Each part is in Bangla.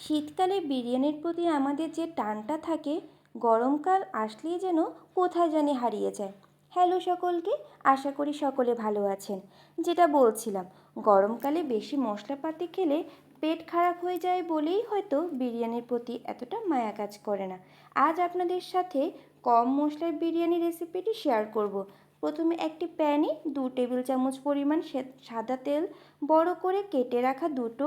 শীতকালে বিরিয়ানির প্রতি আমাদের যে টানটা থাকে, গরমকাল আসলেই যেন কোথায় জানি হারিয়ে যায়। হ্যালো সকলকে, আশা করি সকলে ভালো আছেন। যেটা বলছিলাম, গরমকালে বেশি মশলাপাতি খেলে পেট খারাপ হয়ে যায় বলেই হয়তো বিরিয়ানির প্রতি এতটা মায়া কাজ করে না। আজ আপনাদের সাথে কম মশলার বিরিয়ানি রেসিপিটি শেয়ার করব। প্রথমে একটি প্যানে দু টেবিল চামচ পরিমাণ সাদা তেল বড় করে কেটে রাখা দুটো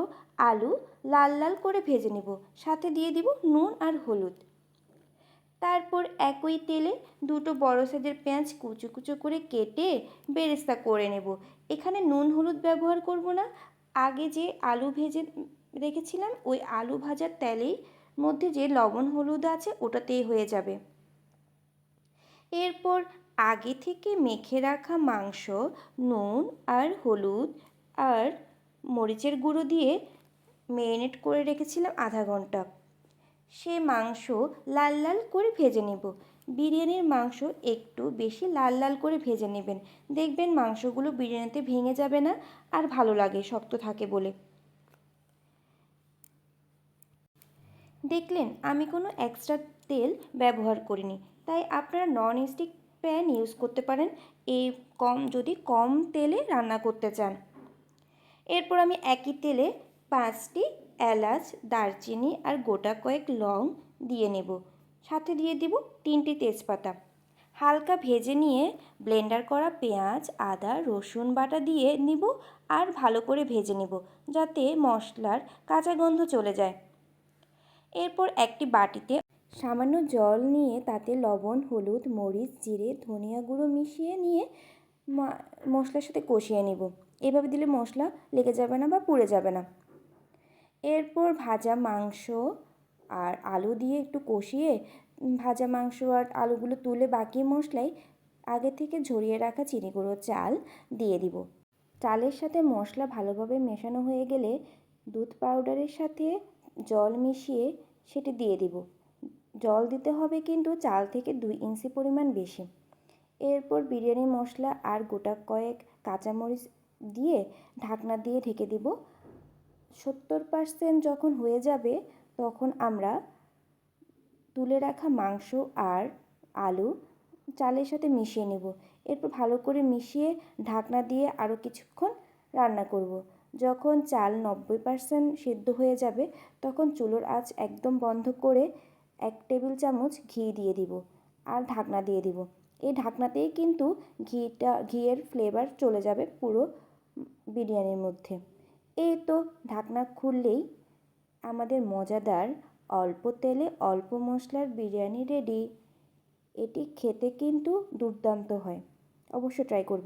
আলু লাল লাল করে ভেজে নেব। সাথে দিয়ে দিব নুন আর হলুদ। তারপর একই তেলে দুটো বড় সাইজের পেঁয়াজ কুচো কুচো করে কেটে বেরেস্তা করে নেব। এখানে নুন হলুদ ব্যবহার করব না। আগে যে আলু ভেজে রেখেছিলাম, ওই আলু ভাজার তেলেই মধ্যে যে লবণ হলুদ আছে, ওটাতেই হয়ে যাবে। এরপর আগে থেকে মেখে রাখা মাংস, নুন আর হলুদ আর মরিচের গুঁড়ো দিয়ে ম্যারিনেট করে রেখেছিলাম আধা ঘণ্টা। সে মাংস লাল লাল করে ভেজে নেব। বিরিয়ানির মাংস একটু বেশি লাল লাল করে ভেজে নেবেন। দেখবেন মাংসগুলো বিরিয়ানিতে ভেঙে যাবে না আর ভালো লাগে, শক্ত থাকে বলে। দেখলেন, আমি কোনো এক্সট্রা তেল ব্যবহার করিনি, তাই আপনারা নন স্টিক প্যান ইউজ করতে পারেন। এই কম, যদি কম তেলে রান্না করতে চান। এরপর আমি একই তেলে পাঁচটি এলাচ, দারচিনি আর গোটা কয়েক লং দিয়ে নেব। সাথে দিয়ে দিব তিনটি তেজপাতা। হালকা ভেজে নিয়ে ব্লেন্ডার করা পেঁয়াজ, আদা, রসুন বাটা দিয়ে নিব আর ভালো করে ভেজে নেব যাতে মশলার কাঁচা গন্ধ চলে যায়। এরপর একটি বাটিতে সামান্য জল নিয়ে তাতে লবণ, হলুদ, মরিচ, জিরে, ধনিয়া গুঁড়ো মিশিয়ে নিয়ে মশলার সাথে কষিয়ে নেব। এভাবে দিলে মশলা লেগে যাবে না বা পুড়ে যাবে না। এরপর ভাজা মাংস আর আলু দিয়ে একটু কষিয়ে ভাজা মাংস আর আলুগুলো তুলে বাকি মশলাই আগে থেকে ঝরিয়ে রাখা চিনি গুঁড়ো, চাল দিয়ে দিব। চালের সাথে মশলা ভালোভাবে মেশানো হয়ে গেলে দুধ পাউডারের সাথে জল মিশিয়ে সেটি দিয়ে দিব। জল দিতে হবে কিন্তু চাল থেকে দুই ইঞ্চি পরিমাণ বেশি। এরপর বিরিয়ানি মশলা আর গোটা কয়েক কাঁচামরিচ দিয়ে ঢাকনা দিয়ে ঢেকে দিব। সত্তর পার্সেন্ট যখন হয়ে যাবে, তখন আমরা তুলে রাখা মাংস আর আলু চালের সাথে মিশিয়ে নেব। এরপর ভালো করে মিশিয়ে ঢাকনা দিয়ে আরও কিছুক্ষণ রান্না করব। যখন চাল নব্বই পার্সেন্ট সেদ্ধ হয়ে যাবে, তখন চুলোর আঁচ একদম বন্ধ করে এক টেবিল চামচ ঘি দিয়ে দিব আর ঢাকনা দিয়ে দিব। এই ঢাকনাতেই কিন্তু ঘিটা, ঘিয়ের ফ্লেভার চলে যাবে পুরো বিরিয়ানির মধ্যে। এই তো ঢাকনা খুললেই আমাদের মজাদার অল্প তেলে অল্প মশলার বিরিয়ানি রেডি এটি খেতে কিন্তু দুর্দান্ত হয়। অবশ্য ট্রাই করবেন।